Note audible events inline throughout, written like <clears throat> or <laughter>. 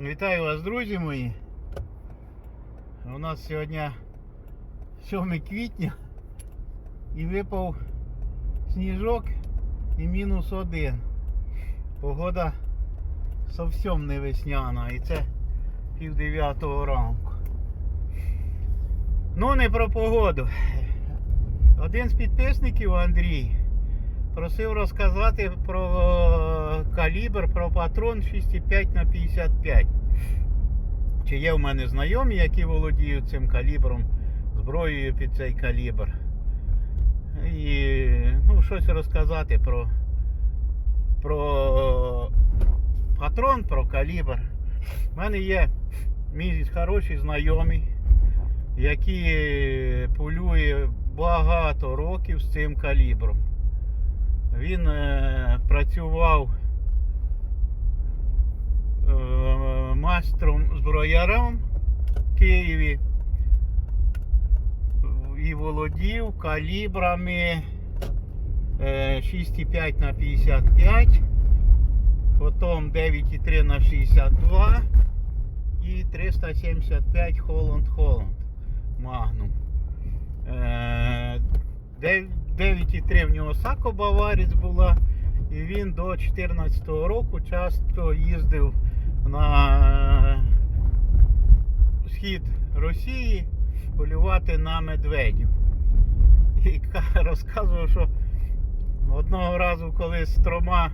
Вітаю вас, друзі мої. У нас сьогодні 7 квітня і випав сніжок і мінус один. Погода зовсім не весняна і це пів дев'ятого ранку. Ну не про погоду. Один з підписників Андрій просив розказати про е, калібр, про патрон 6,5 на 55. Чи є в мене знайомі, які володіють цим калібром, зброєю під цей калібр. І ну, щось розказати про, про патрон, про калібр. У мене є мій хороший знайомий, який полює багато років з цим калібром. Він е, працював е, майстром зброярем в Києві і володів калібрами е, 6,5 на 55, потім 9,3 на 62 і 375 Холланд Холланд Магнум. Е, 9,3 в нього Сако Баваріць була. І він до 2014 року часто їздив на схід Росії полювати на медведів. І розказував, що одного разу, коли з трьома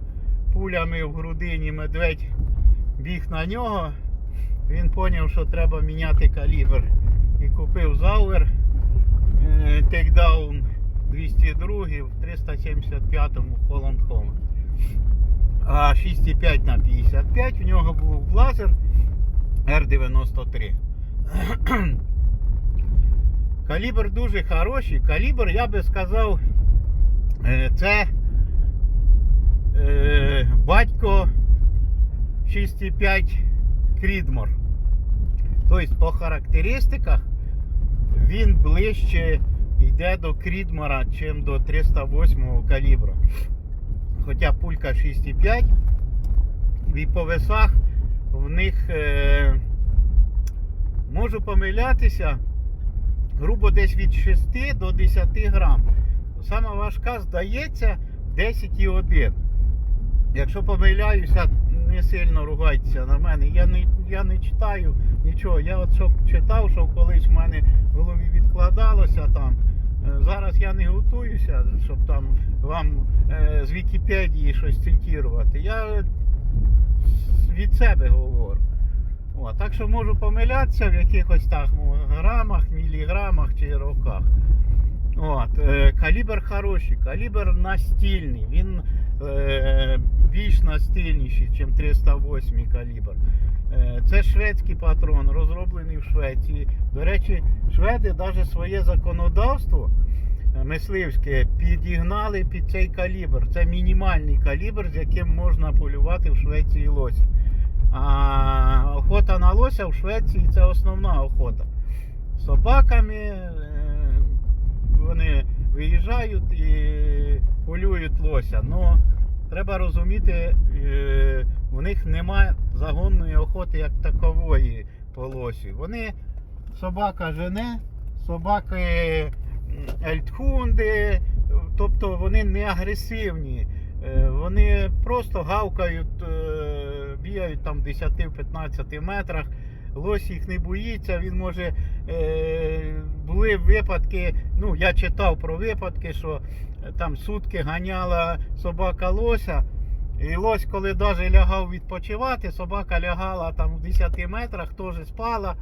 пулями в грудині медведь біг на нього, він зрозумів, що треба міняти калібр. І купив Зауер е, Takedown 202 в 375-му Холланд Холланд. А 6,5 на 55 в нього був лазер R93. <clears throat> Калібр дуже хороший. Калібр, я би сказав, е, це е, батько 6,5 Крідмор. Тобто по характеристиках він ближче йде до Крідмора, чим до 308 калібру. Хоча пулька 6,5 і по весах в них е, можу помилятися грубо десь від 6 до 10 грам. Сама важка здається 10,1. Якщо помиляюся, не сильно ругайтеся на мене. Я не, я не читаю нічого. Я от що читав, що колись в мене в голові відкладалося там. Е, Зараз я не готуюся, щоб там вам е, з Вікіпедії щось цитувати. Я від себе говорю. О, так що можу помилятися в якихось так грамах, міліграмах чи роках. От, е, калібр хороший, калібр настільний. Він більш настильніший, ніж 308 калібр. Е, це шведський патрон, розроблений в Швеції. До речі, шведи навіть своє законодавство е, мисливське підігнали під цей калібр. Це мінімальний калібр, з яким можна полювати в Швеції лося. А охота на лося в Швеції це основна охота. Собаками е, вони виїжджають і полюють лося. Ну, треба розуміти, е, в них немає загонної охоти як такової по лосі. Вони собака жене, собаки ельтхунди, тобто вони не агресивні. Е, Вони просто гавкають, е, бігають там 10-15 метрах. Лось їх не боїться, він може. Були випадки, ну я читав про випадки, що е, там сутки ганяла собака лося. І лось, коли навіть лягав відпочивати, собака лягала там в 10 метрах, теж спала,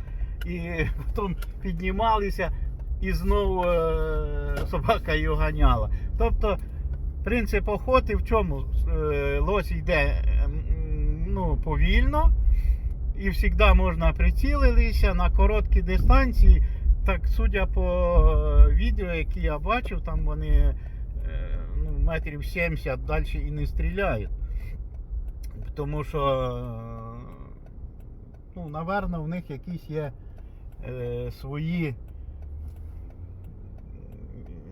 і <laughs> потім піднімалися і знову е, собака його ганяла. Тобто принцип охоти в чому? Е, Лось йде м, ну, повільно і завжди можна прицілитися на короткі дистанції. Так, судя по е, відео, які я бачив, там вони е, ну, метрів 70 далі і не стріляють. Тому що, е, ну, напевно, в них якісь є е, свої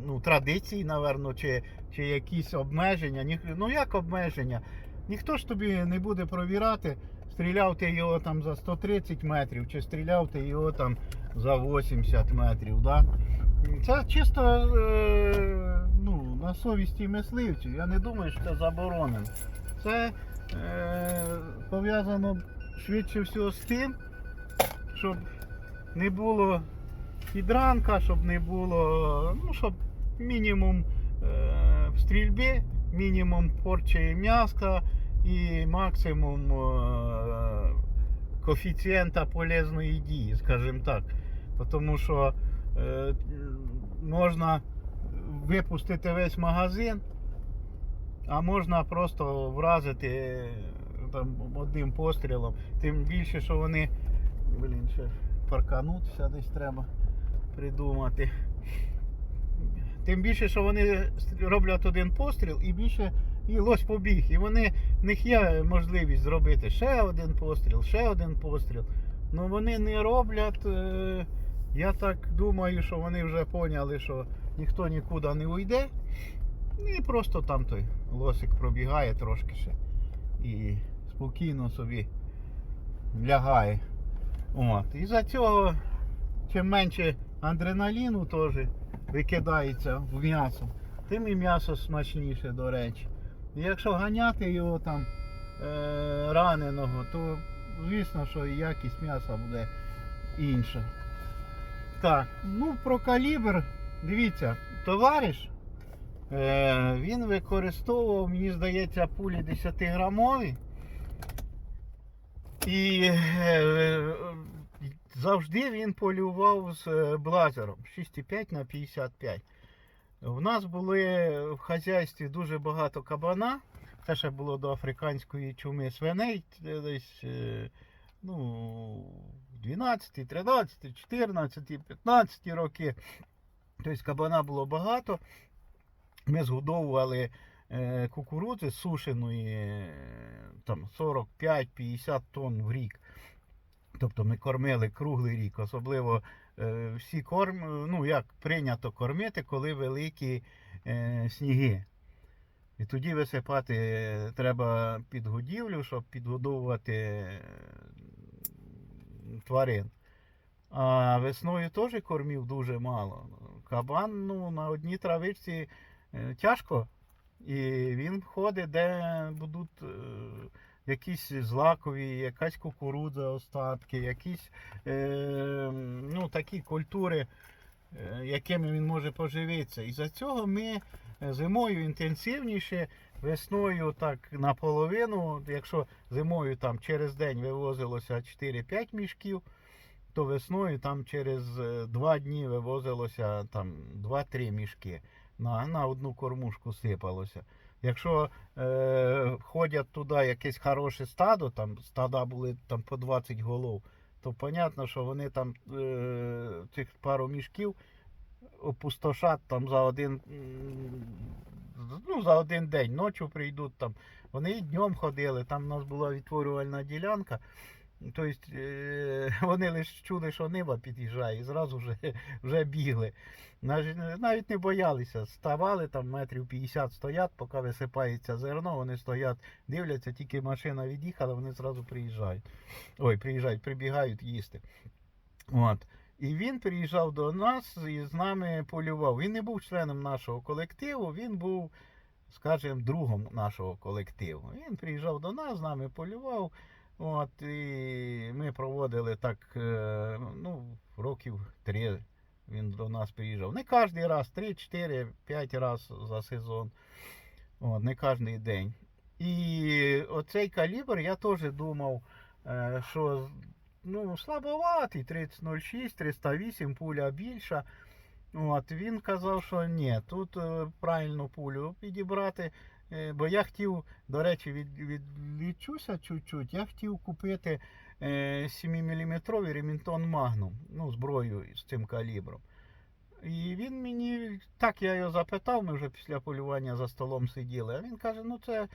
ну, традиції, напевно, чи, чи якісь обмеження. Ну як обмеження? Ніхто ж тобі не буде провірати, стріляв ти його там за 130 метрів, чи стріляв ти його там за 80 метрів. Да? Це чисто е, ну, на совісті мисливців. Я не думаю, що це заборонено. Це е, пов'язано швидше всього з тим, щоб не було підранка, щоб не було, ну, щоб мінімум е, в стрільбі, мінімум порчі м'яска і максимум е, коефіцієнта полезної дії, скажімо так. Тому що е, можна випустити весь магазин, а можна просто вразити е, там, одним пострілом. Тим більше, що вони. Блін, ще парканутися десь треба придумати. Тим більше, що вони роблять один постріл і більше і лось побіг. І вони, в них є можливість зробити ще один постріл, ще один постріл. Ну вони не роблять. е, Я так думаю, що вони вже поняли, що ніхто нікуди не уйде. І просто там той лосик пробігає трошки ще. І спокійно собі лягає. От. І за цього чим менше адреналіну теж викидається в м'ясо, тим і м'ясо смачніше, до речі. І якщо ганяти його там е, раненого, то звісно, що якість м'яса буде інша. Так, ну про калібр, дивіться, товариш, е, він використовував, мені здається, пулі 10 грамові. І е, завжди він полював з е, блазером 6,5 на 55. У нас були в хазяйстві дуже багато кабана. Це ще було до африканської чуми свиней. Десь е, ну, 12, 13, 14, 15 роки. Тобто кабана було багато. Ми згодовували е, кукурудзи сушеної е, там 45-50 тонн в рік. Тобто ми кормили круглий рік, особливо е, всі корм, ну як прийнято кормити, коли великі е, сніги. І тоді висипати е, треба підгодівлю, щоб підгодовувати е, тварин. А весною теж кормів дуже мало. Кабан ну, на одній травичці е, тяжко. І він ходить, де будуть е, якісь злакові, якась кукурудза, остатки, якісь е, ну, такі культури, е, якими він може поживитися. І за цього ми зимою інтенсивніше, весною так наполовину, якщо зимою там через день вивозилося 4-5 мішків, то весною там через 2 дні вивозилося там 2-3 мішки. На, на одну кормушку сипалося. Якщо е, ходять туди якесь хороше стадо, там стада були там по 20 голов, то понятно, що вони там е, цих пару мішків опустошать там за один, ну, за один день. Ночі прийдуть там. Вони і днем ходили, там у нас була відтворювальна ділянка. Тобто <laughs> вони лише чули, що нива під'їжджає, і зразу вже, <laughs> вже бігли. Навіть не боялися. Ставали там метрів 50 стоять, поки висипається зерно, вони стоять, дивляться, тільки машина від'їхала, вони зразу приїжджають. Ой, приїжджають, прибігають їсти. От. І він приїжджав до нас і з нами полював. Він не був членом нашого колективу, він був, скажімо, другом нашого колективу. Він приїжджав до нас, з нами полював. От, і ми проводили так, е, ну, років три він до нас приїжджав. Не кожен раз, 3, 4, 5 разів за сезон. От, не кожен день. І оцей калібр я теж думав, е, що ну, слабоватий, 3006, 308, пуля більша. От, він казав, що ні, тут е, правильну пулю підібрати. Е, Бо я хотів, до речі, від, відлічуся чуть-чуть, я хотів купити е, 7-мм ремінтон Magnum, ну, зброю з цим калібром. І він мені, так я його запитав, ми вже після полювання за столом сиділи, а він каже, ну це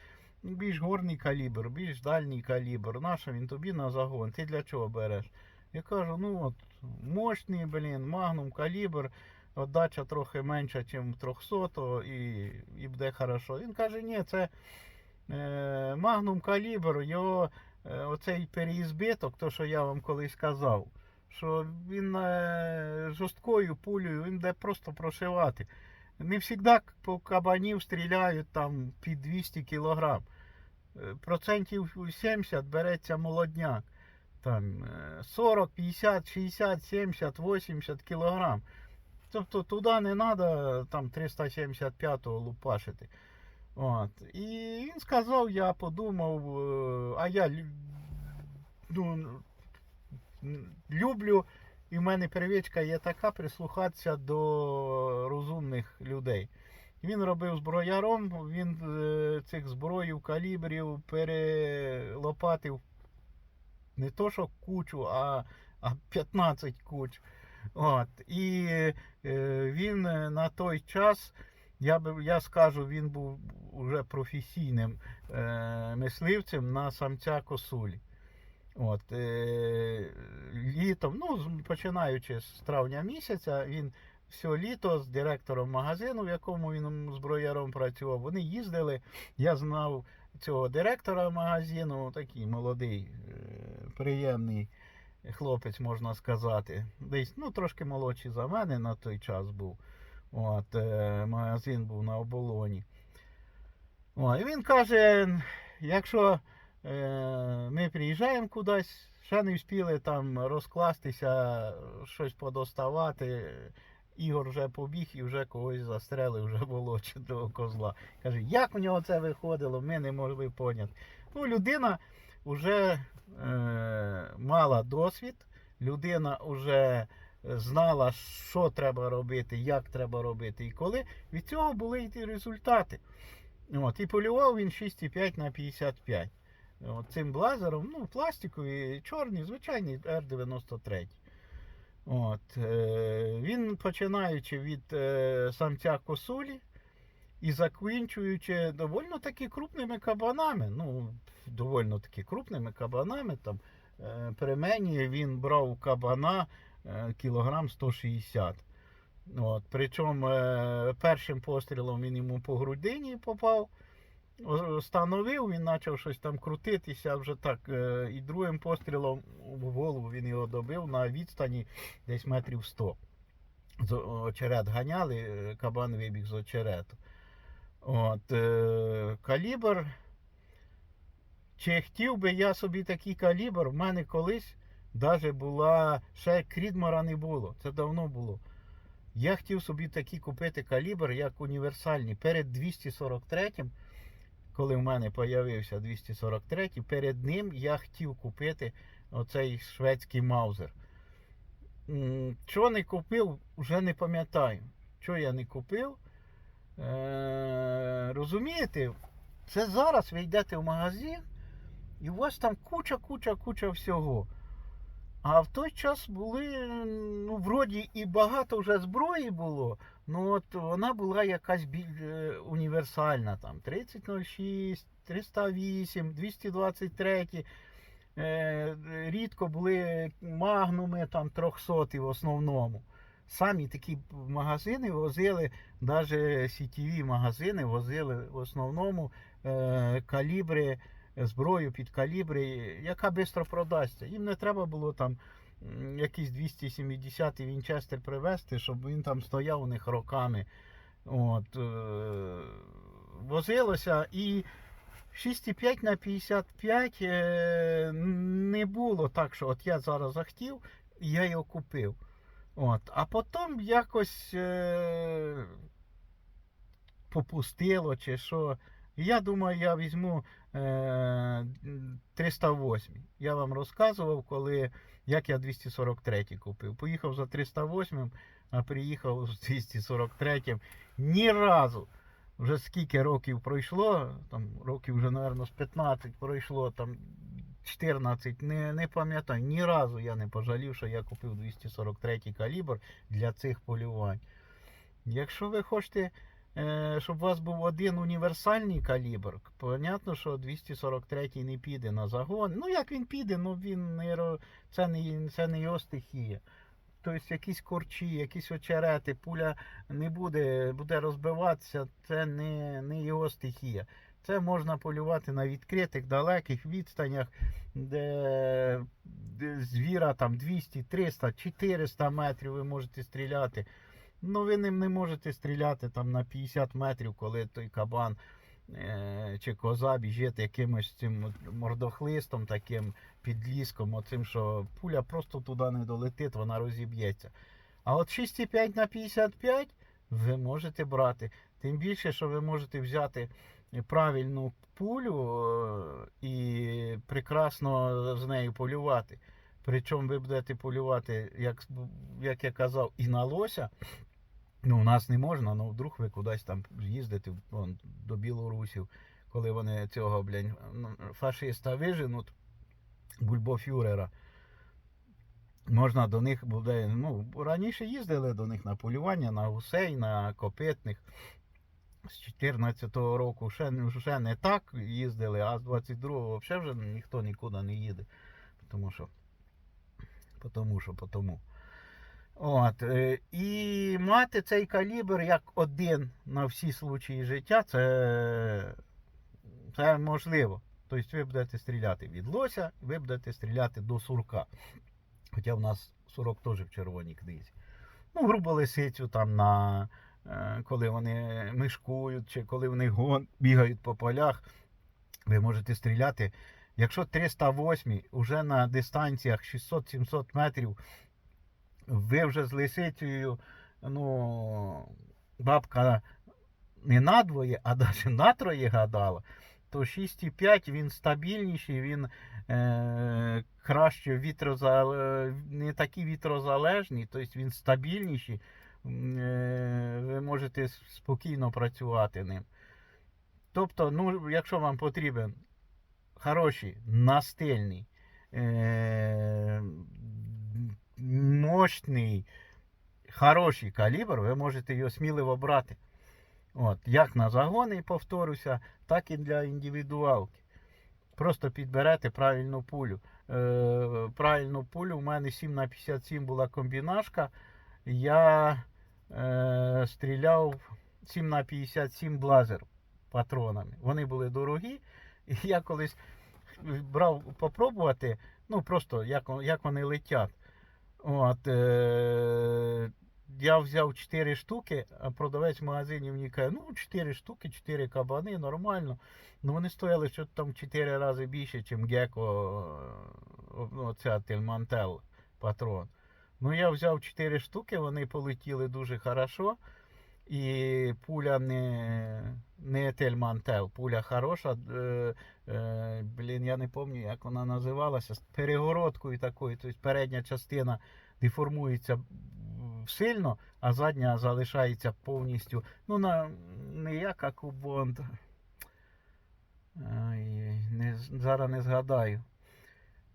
більш горний калібр, більш дальній калібр. Нащо він тобі на загон? Ти для чого береш? Я кажу, ну от, мощний, блін, магнум калібр, отдача трохи менша, ніж 300 і, і буде хорошо. Він каже, ні, це е, магнум калібр, його е, оцей переізбиток, то що я вам колись казав, що він е, жорсткою пулею, він де просто прошивати. Не завжди по кабанів стріляють там під 200 кілограм. Е, Процентів 70 береться молодняк. Там е, 40, 50, 60, 70, 80 кілограм. Тобто туди не треба там 375-го лупашити. От. І він сказав, я подумав, е, а я ну, люблю, і в мене привичка є така прислухатися до розумних людей. Він робив зброяром, він е, цих зброїв, калібрів перелопатив не то, що кучу, а, а 15 куч. От. І е, він е, на той час, я, би, я скажу, він був уже професійним е, мисливцем на самця косулі. От, е, літом, ну, починаючи з травня місяця, він все літо з директором магазину, в якому він зброяром працював, вони їздили. Я знав цього директора магазину, такий молодий, е, приємний хлопець, можна сказати. Десь ну, трошки молодший за мене на той час був. От, е, магазин був на оболоні. О, і він каже, якщо е, ми приїжджаємо кудись, ще не встигли там розкластися, щось подоставати. Ігор вже побіг і вже когось застрелив, вже волоченого <laughs> козла. Каже, як у нього це виходило, ми не могли поняти. Ну, людина вже мала досвід, людина вже знала, що треба робити, як треба робити і коли. Від цього були й ті результати. От, і полював він 6,5 на 55. От, цим блазером, ну, пластиковий, чорний, звичайний Р-93. От, е, він починаючи від е, самця косулі і закінчуючи доволі таки крупними кабанами. Ну, доволі таки крупними кабанами. Там, е, при мені він брав кабана е, кілограм 160. От, причому е, першим пострілом він йому по грудині попав. Встановив, він почав щось там крутитися вже так. І другим пострілом в голову він його добив на відстані десь метрів 100. З очерет ганяли, кабан вибіг з очерету. От, е, калібр. Чи хотів би я собі такий калібр? В мене колись навіть була, ще Крідмара не було, це давно було. Я хотів собі такий купити калібр, як універсальний. Перед 243 коли в мене з'явився 243, перед ним я хотів купити оцей шведський маузер. Чого не купив, вже не пам'ятаю. Чого я не купив? Е, розумієте, це зараз ви йдете в магазин, і у вас там куча, куча, куча всього. А в той час були, ну, вроді і багато вже зброї було, ну от вона була якась більш е, універсальна, там 3006, 308, 223. Е, рідко були магнуми там 300 в основному. Самі такі магазини возили, навіть сітєві магазини возили в основному е, калібри, зброю під калібри, яка швидко продасться. Їм не треба було там якийсь 270 Вінчестер привезти, щоб він там стояв у них роками. От, е, возилося і 6,5 на 55 е, не було так, що от я зараз захотів, я його купив. От, а потім якось е, попустило чи що. Я думаю, я візьму е, 308. Я вам розказував, коли, як я 243 купив. Поїхав за 308, а приїхав з 243. Ні разу. Вже скільки років пройшло, там років вже, мабуть, з 15 пройшло, там 14, не, не пам'ятаю. Ні разу я не пожалів, що я купив 243 калібр для цих полювань. Якщо ви хочете, е, щоб у вас був один універсальний калібр, понятно, що 243 не піде на загон. Ну як він піде, ну він не це не, це не його стихія. Тобто якісь корчі, якісь очерети, пуля не буде, буде розбиватися, це не, не його стихія. Це можна полювати на відкритих, далеких відстанях, де, звіра там 200, 300, 400 метрів ви можете стріляти. Ну, ви ним не можете стріляти там на 50 метрів, коли той кабан е, чи коза біжить якимось цим мордохлистом, таким підліском, оцим, що пуля просто туди не долетить, вона розіб'ється. А от 6,5 на 55 ви можете брати. Тим більше, що ви можете взяти правильну пулю е, і прекрасно з нею полювати. Причому ви будете полювати, як, як я казав, і на лося. Ну, у нас не можна, але вдруг ви кудись там їздите вон, до білорусів, коли вони цього, блядь, ну, фашиста виженуть, бульбофюрера. Можна до них буде. Ну, раніше їздили до них на полювання, на гусей, на копитних. З 14-го року ще, ще не так їздили, а з 22-го взагалі вже ніхто нікуди не їде. Тому що. Потому що, потому. От, е, і мати цей калібр як один на всі случаї життя, це, це можливо. Тобто ви будете стріляти від лося, ви будете стріляти до сурка. Хоча в нас сурок теж в червоній книзі. Ну, грубо лисицю там на коли вони мишкують, чи коли вони гон, бігають по полях, ви можете стріляти. Якщо 308 вже на дистанціях 600-700 метрів, ви вже з лисицею, ну, бабка не надвоє, а навіть натроє гадала, то 6,5 він стабільніший, він е, краще вітрозале... не такий вітрозалежний, тобто він стабільніший. Е, ви можете спокійно працювати ним. Тобто, ну, якщо вам потрібен хороший, настильний, е, мощний, хороший калібр, ви можете його сміливо брати. От, як на загони, повторюся, так і для індивідуалки. Просто підберете правильну пулю. Е, правильну пулю у мене 7 на 57 була комбінашка. Я е, стріляв 7 на 57 блазер патронами. Вони були дорогі. І я колись брав попробувати, ну просто як, як вони летять. От, е, я взяв 4 штуки, а продавець в магазині мені каже, ну 4 штуки, 4 кабани, нормально. Ну вони стояли що там 4 рази більше, ніж Геко, оця Тельмантел патрон. Ну я взяв 4 штуки, вони полетіли дуже хорошо. І пуля не, не Тельмантел, пуля хороша. Е, е, блін, я не пам'ятаю, як вона називалася. З перегородкою такою. Тобто передня частина деформується сильно, а задня залишається повністю. Ну, на, не як. Ай, не, зараз не згадаю.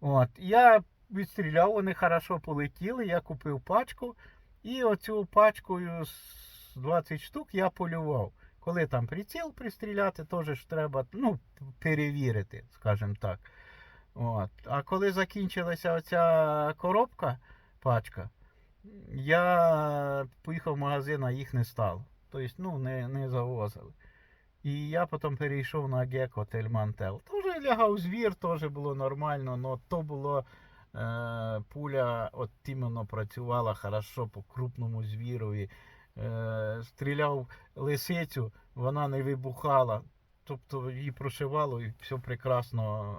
От, я відстріляв, вони хорошо полетіли, я купив пачку. І оцю пачкою з 20 штук я полював. Коли там приціл пристріляти, теж треба ну, перевірити, скажімо так. От. А коли закінчилася оця коробка, пачка, я поїхав в магазин, а їх не стало. Тобто, ну, не, не завозили. І я потім перейшов на Геко Тельмантел. Теж лягав звір, теж було нормально, але то було пуля от іменно працювала хорошо по крупному звірові. Е, стріляв лисицю, вона не вибухала. Тобто її прошивало і все прекрасно.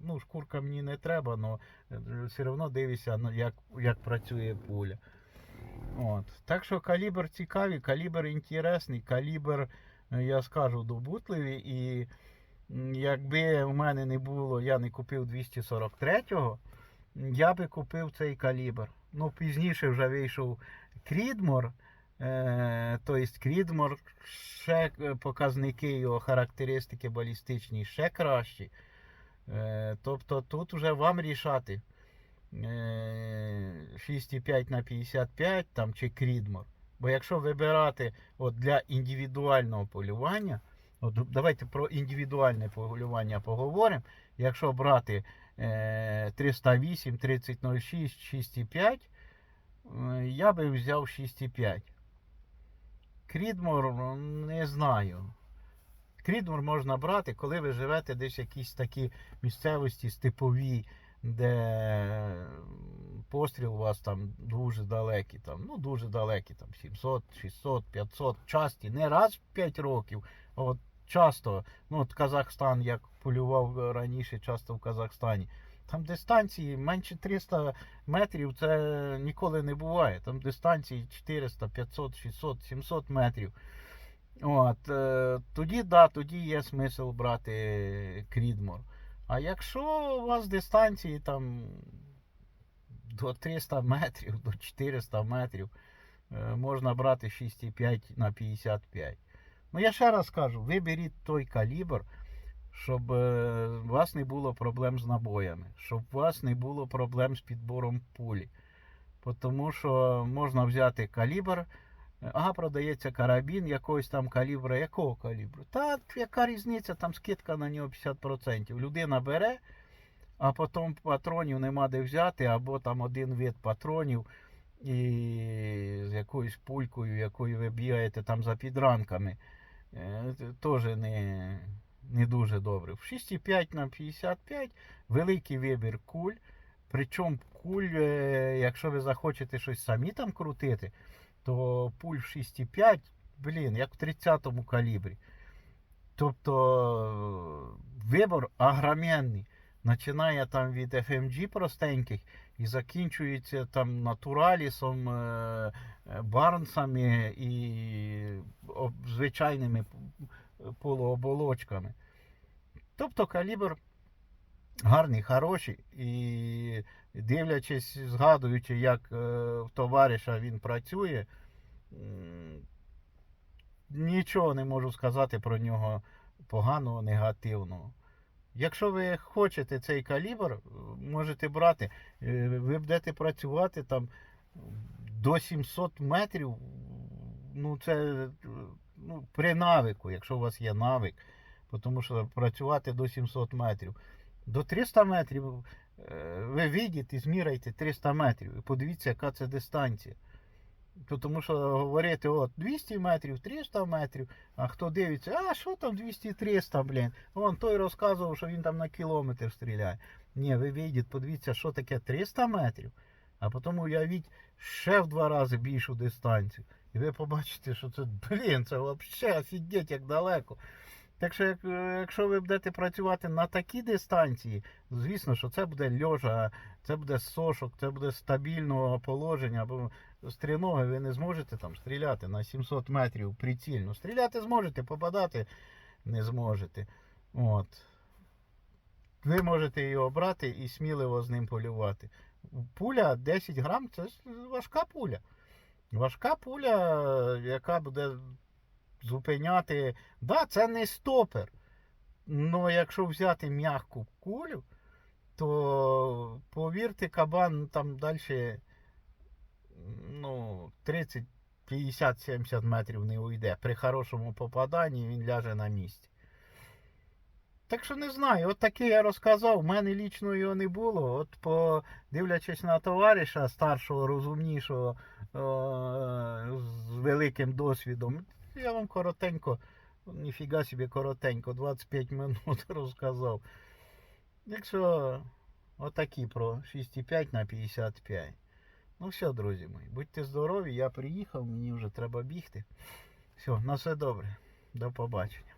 Ну, шкурка мені не треба, але все одно дивишся, ну, як, як працює пуля. От. Так що калібр цікавий, калібр інтересний, калібр, е, я скажу, добутливий. І якби у мене не було, я не купив 243-го, я би купив цей калібр. Ну, пізніше вже вийшов Крідмор. Е, тобто Крідмор ще е, показники його характеристики балістичні ще кращі. Е, тобто тут вже вам рішати. Е, 6,5 на 55 там, чи Крідмор. Бо якщо вибирати от для індивідуального полювання, давайте про індивідуальне полювання поговоримо. Якщо брати е, 308, 3006, 6,5, е, я би взяв 6,5. Крідмор ну, не знаю. Крідмор можна брати, коли ви живете десь в якійсь такі місцевості степові, де постріл у вас там дуже далекий, там, ну дуже далекий, там 700, 600, 500, часті, не раз в 5 років, а от часто, ну от Казахстан, як полював раніше, часто в Казахстані. Там дистанції менше 300 метрів це ніколи не буває. Там дистанції 400, 500, 600, 700 метрів. От, е, тоді, да, тоді є смисл брати Крідмор. А якщо у вас дистанції там до 300 метрів, до 400 метрів, е, можна брати 6,5 на 55. Ну я ще раз кажу, виберіть той калібр, щоб е, у вас не було проблем з набоями, щоб у вас не було проблем з підбором пулі. Тому що можна взяти калібр, ага, продається карабін якогось там калібра. Якого калібру? Та яка різниця, там скидка на нього 50%. Людина бере, а потім патронів нема де взяти, або там один вид патронів і з якоюсь пулькою, якою ви бігаєте там за підранками. Е, Теж не, не дуже добре. В 6,5 на 55 великий вибір куль. Причому куль, е, якщо ви захочете щось самі там крутити, то пуль в 6,5, блін, як в 30-му калібрі. Тобто вибор агроменний. Починає там від FMG простеньких і закінчується там натуралісом, е, е, барнсами і звичайними полуоболочками. Тобто калібр гарний, хороший. І дивлячись, згадуючи, як е, в товариша він працює, нічого не можу сказати про нього поганого, негативного. Якщо ви хочете цей калібр, е, можете брати. Е, Ви будете працювати там до 700 метрів. Ну, це ну, при навику, якщо у вас є навик. Тому що працювати до 700 метрів. До 300 метрів е, ви вийдете і зміряйте 300 метрів. І подивіться, яка це дистанція. То Тому що говорити, от 200 метрів, 300 метрів, а хто дивиться, а що там 200-300, блін. Вон той розказував, що він там на кілометр стріляє. Ні, ви вийдіть, подивіться, що таке 300 метрів, а потім уявіть ще в два рази більшу дистанцію. І ви побачите, що це, блін, це взагалі офігеть, як далеко. Так що, е, якщо ви будете працювати на такій дистанції, звісно, що це буде льожа, це буде сошок, це буде стабільного положення, з ви не зможете там стріляти на 700 метрів прицільно. Стріляти зможете, попадати не зможете. От. Ви можете його брати і сміливо з ним полювати. Пуля 10 грам це важка пуля. Важка пуля, яка буде зупиняти. Да, це не стопер. Але якщо взяти м'яку кулю, то повірте, кабан там далі ну, 30, 50, 70 метрів не уйде. При хорошому попаданні він ляже на місці. Так що не знаю, от таке я розказав, в мене лічно його не було. От по дивлячись на товариша старшого, розумнішого, е- з великим досвідом, я вам коротенько, ніфіга собі коротенько, 25 минут <laughs> розказав. Якщо отакі про 6,5 на 55. Ну все, друзі мої, будьте здорові, я приїхав, мені вже треба бігти. Все, на все добре. До побачення.